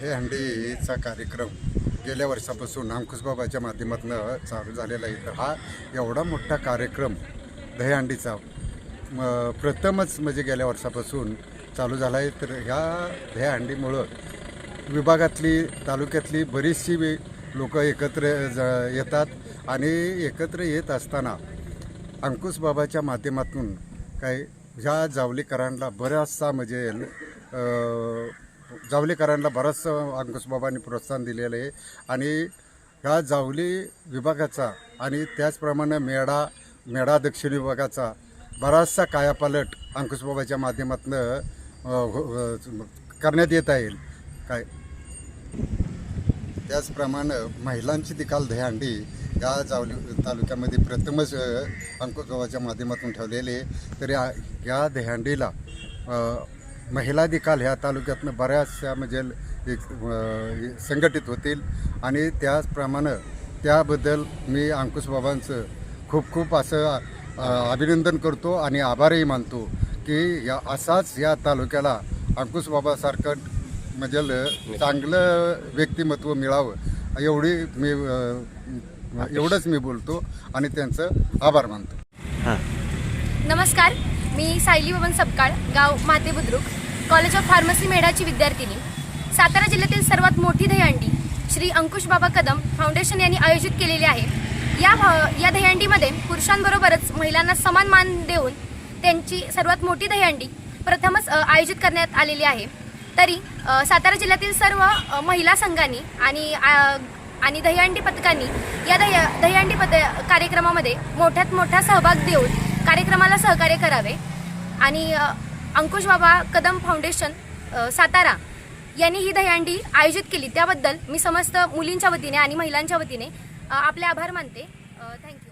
हे हंडीचा कार्यक्रम गेल्या वर्षापासून अंकुशबाबाच्या माध्यमातून चालू झालेला आहे. तर हा एवढा मोठा कार्यक्रम दहीहंडीचा म, प्रथमच म्हणजे गेल्या वर्षापासून चालू झाला आहे. तर ह्या दहीहंडीमुळं विभागातली तालुक्यातली बरीचशी लोक एकत्र ज- येतात आणि एकत्र येत असताना अंकुशबाबाच्या माध्यमातून काही ह्या जावलीकरांना बराचसा म्हणजे जावलीकरांना बराचसा अंकुशबाबांनी प्रोत्साहन दिलेलं आहे. आणि ह्या जावली विभागाचा आणि त्याचप्रमाणे मेढा मेढा दक्षिण विभागाचा बराचसा कायापालट अंकुशबाबाच्या माध्यमातून हो, करण्यात येत आहे. काय? त्याचप्रमाणे महिलांची देखील दहीहंडी या जावली तालुक्यामध्ये प्रथमच अंकुशबाबाच्या माध्यमातून ठेवलेली तरी तर या या दहीहंडीला महिला देखील ह्या तालुक्यातनं बऱ्याचशा म्हणजे एक, संघटित होतील. आणि त्याचप्रमाणे त्याबद्दल मी अंकुशबाबांचं खूप खूप असं अभिनंदन करतो आणि आभारही मानतो की या असाच या तालुक्याला अंकुशबाबासारखं म्हणजे ल- चांगलं व्यक्तिमत्व मिळावं एवढी मी एवढंच मी बोलतो आणि त्यांचं आभार मानतो. हां. नमस्कार मी सायली बबन सपकाळ गाव Mate Budruk. College of pharmacy मेढाची विद्यार्थिनी. सातारा जिल्ह्यातील सर्वात मोठी दहीहंडी श्री अंकुश बाबा कदम फाउंडेशन यांनी आयोजित केलेली आहे. या या दहीहंडीमध्ये पुरुषांबरोबरच महिलांना समान मान देऊन त्यांची सर्वात मोठी दहीहंडी प्रथमच आयोजित करण्यात आलेली आहे. तरी सातारा जिल्ह्यातील सर्व महिला संघांनी आणि आणि दहीहंडी पथकांनी या दही दहीहंडी पथ कार्यक्रमामध्ये मोठ्यात मोठा सहभाग देऊन कार्यक्रमाला सहकार्य करावे. आणि अंकुश बाबा कदम फाउंडेशन सातारा यांनी ही दहीहंडी आयोजित केली. त्याबद्दल मी समस्त मुलींच्या वतीने आणि महिलांच्या वतीने आपले आभार मानते. थँक्यू